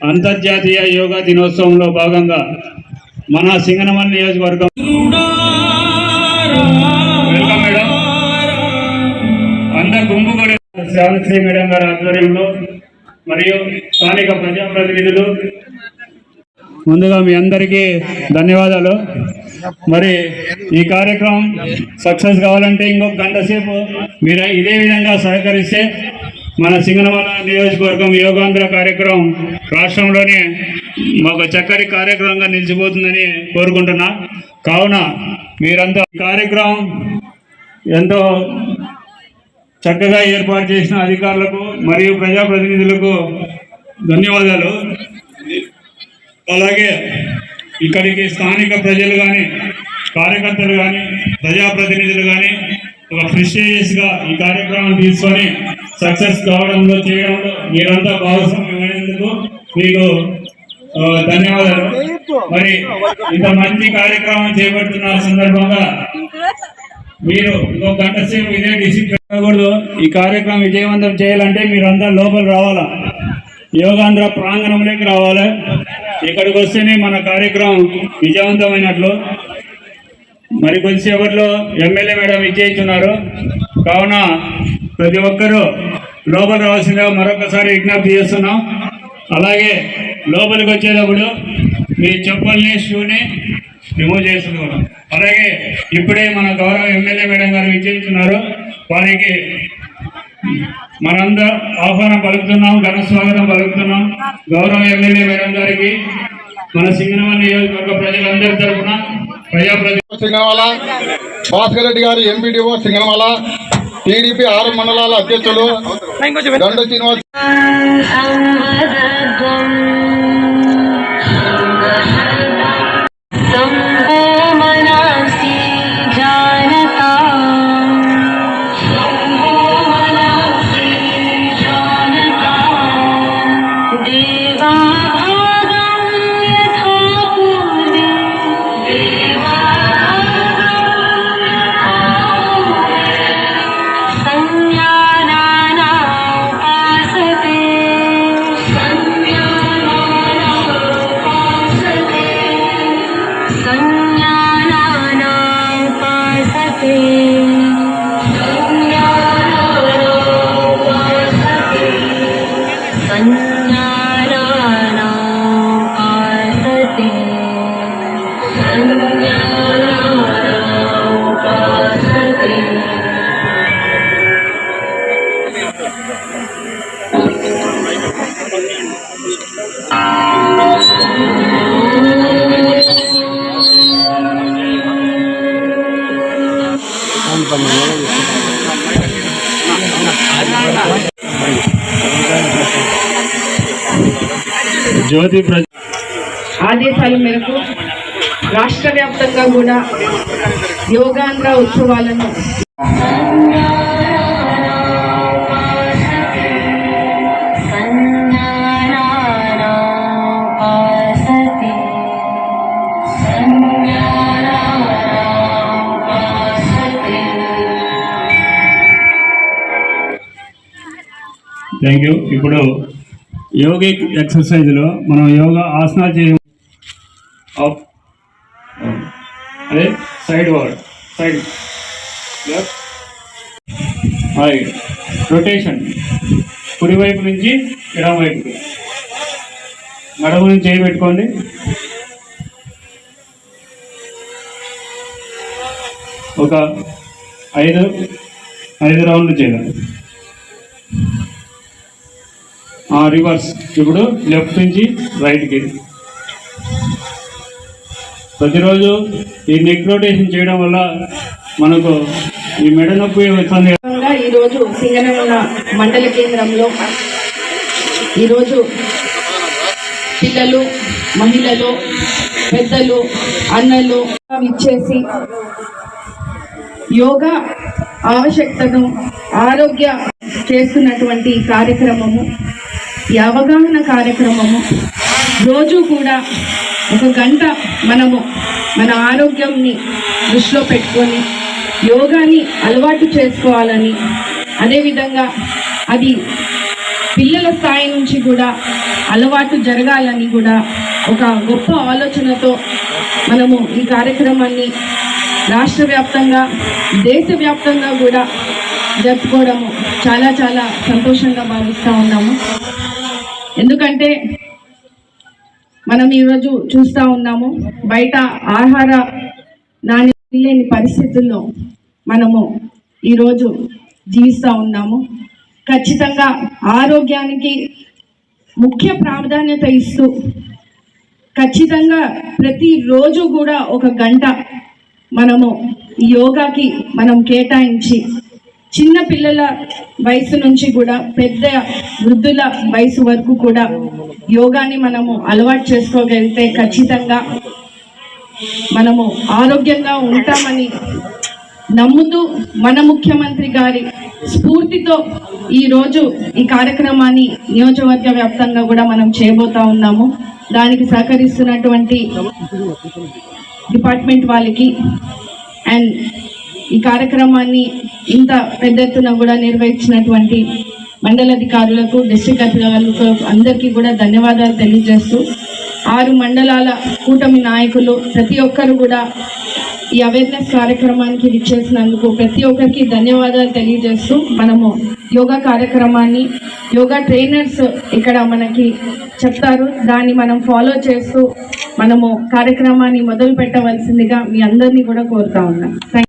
అంతర్జాతీయ యోగా దినోత్సవంలో భాగంగా మన సింగనమల్ నియోజకవర్గం. Welcome madam. అందరు గుంపుగూడి శ్రావణశ్రీ మేడం గారి ఆధ్వర్యంలో మరియు స్థానిక ప్రజాప్రతినిధులు. ముందుగా మీ అందరికీ ధన్యవాదాలు. మరి ఈ కార్యక్రమం సక్సెస్ కావాలంటే ఇంకొక గంట సేపు మీరు ఇదే విధంగా సహకరిస్తే మన సింగనమల నియోజకవర్గం యోగాంధ్ర కార్యక్రమం రాష్ట్రంలోనే ఒక చక్కటి కార్యక్రమంగా నిలిచిపోతుందని కోరుకుంటున్నా. కావున మీరంతా కార్యక్రమం ఎంతో చక్కగా ఏర్పాటు చేసిన అధికారులకు మరియు ప్రజాప్రతినిధులకు ధన్యవాదాలు. అలాగే ఇక్కడికి స్థానిక ప్రజలు కానీ కార్యకర్తలు కానీ ప్రజాప్రతినిధులు కానీ ఒక ప్రిస్టేజియస్గా ఈ కార్యక్రమం తీసుకొని సక్సెస్ కావడంలో చేయడంలో మీరంతా భాగస్వామ్యమైనందుకు మీకు ధన్యవాదాలు. మరి ఇంత మంచి కార్యక్రమం చేపడుతున్న సందర్భంగా మీరు ఇంకో గంట సేపు ఇదే డిసిప్లిన్ కాకూడదు ఈ కార్యక్రమం విజయవంతం చేయాలంటే మీరంతా లోపల రావాలా? యోగాంధ్ర ప్రాంగణంలోకి రావాలి? ఇక్కడికి వస్తేనే మన కార్యక్రమం విజయవంతమైనట్లు. మరి కొద్దిసేపట్లో ఎమ్మెల్యే మేడం విజయించున్నారు కావున ప్రతి ఒక్కరూ లోపల రావాల్సిందిగా మరొకసారి విజ్ఞప్తి చేస్తున్నాం. అలాగే లోపలికి వచ్చేటప్పుడు మీ చెప్పుల్ని షూని రిమూవ్ చేసుకోవడం. అలాగే ఇప్పుడే మన గౌరవ ఎమ్మెల్యే మేడం గారు విజయించున్నారు వారికి మనందరం ఆహ్వానం పలుకుతున్నాం ఘన స్వాగతం పలుకుతున్నాం. గౌరవ ఎమ్మెల్యే మేడం గారికి మన సింగనమల్ నియోజకవర్గ ప్రజలందరి తరఫున ప్రజాప్రతి సింగనమల భాస్కర్ రెడ్డి గారు ఎంపీడీఓ సింగనమల టీడీపీ ఆరు మండలాల అధ్యక్షులు Dondok Tinoa. Uh, జ్యోతి ప్ర ఆదేశాల మేరకు రాష్ట్ర వ్యాప్తంగా కూడా యోగాంధ్ర ఉత్సవాలను థ్యాంక్ యూ ఇప్పుడు యోగిక్ ఎక్సర్సైజ్లో మనం యోగా ఆసనాలు చేయ అప్ అదే side word side left right rotation కుడివైపు నుంచి ఎడమవైపు వైపుకి. నడుము నుంచి చేయి పెట్టుకోండి. ఒక ఐదు ఐదు రౌండ్లు చేయాలి. రివర్స్ ఇప్పుడు లెఫ్ట్ నుంచి రైట్కి ప్రతిరోజు ఈ నెక్ రొటేషన్ చేయడం వల్ల మనకు ఈ మెడ నొప్పి వస్తుంది. ఈరోజు సింగనమల మండల కేంద్రంలో ఈరోజు పిల్లలు మహిళలు పెద్దలు అన్నలు ఇచ్చేసి యోగా ఆవశ్యకతను ఆరోగ్య చేస్తున్నటువంటి ఈ కార్యక్రమము ఈ అవగాహన కార్యక్రమము రోజు కూడా ఒక గంట మనము మన ఆరోగ్యంని దృష్టిలో పెట్టుకొని యోగాని అలవాటు చేసుకోవాలని అదేవిధంగా అది పిల్లల స్థాయి నుంచి కూడా అలవాటు జరగాలని కూడా ఒక గొప్ప ఆలోచనతో మనము ఈ కార్యక్రమాన్ని రాష్ట్ర వ్యాప్తంగా దేశవ్యాప్తంగా కూడా జరుపుకోవడము చాలా చాలా సంతోషంగా భావిస్తూ ఉన్నాము. ఎందుకంటే మనం ఈరోజు చూస్తూ ఉన్నాము బయట ఆహార నాణ్యత లేని పరిస్థితుల్లో మనము ఈరోజు జీవిస్తూ ఉన్నాము. ఖచ్చితంగా ఆరోగ్యానికి ముఖ్య ప్రాధాన్యత ఇస్తూ ఖచ్చితంగా ప్రతిరోజు కూడా ఒక గంట మనము యోగాకి మనం కేటాయించి చిన్న పిల్లల వయసు నుంచి కూడా పెద్ద వృద్ధుల వయసు వరకు కూడా యోగాని మనము అలవాటు చేసుకోగలిగితే ఖచ్చితంగా మనము ఆరోగ్యంగా ఉంటామని నమ్ముతూ మన ముఖ్యమంత్రి గారి స్ఫూర్తితో ఈరోజు ఈ కార్యక్రమాన్ని నియోజకవర్గ వ్యాప్తంగా కూడా మనం చేయబోతా ఉన్నాము. దానికి సహకరిస్తున్నటువంటి డిపార్ట్మెంట్ వాళ్ళకి అండ్ ఈ కార్యక్రమాన్ని ఇంత పెద్ద ఎత్తున కూడా నిర్వహించినటువంటి మండలాధికారులకు డిస్టిక్ అధికారులకు అందరికీ కూడా ధన్యవాదాలు తెలియజేస్తూ ఆరు మండలాల కూటమి నాయకులు ప్రతి ఒక్కరు కూడా ఈ అవేర్నెస్ కార్యక్రమానికి విచ్చేసినందుకు ప్రతి ఒక్కరికి ధన్యవాదాలు తెలియజేస్తూ మనము యోగా కార్యక్రమాన్ని యోగా ట్రైనర్స్ ఇక్కడ మనకి చెప్తారు. దాన్ని మనం ఫాలో చేస్తూ మనము కార్యక్రమాన్ని మొదలు పెట్టవలసిందిగా మీ అందరినీ కూడా కోరుతా ఉన్నాం. థ్యాంక్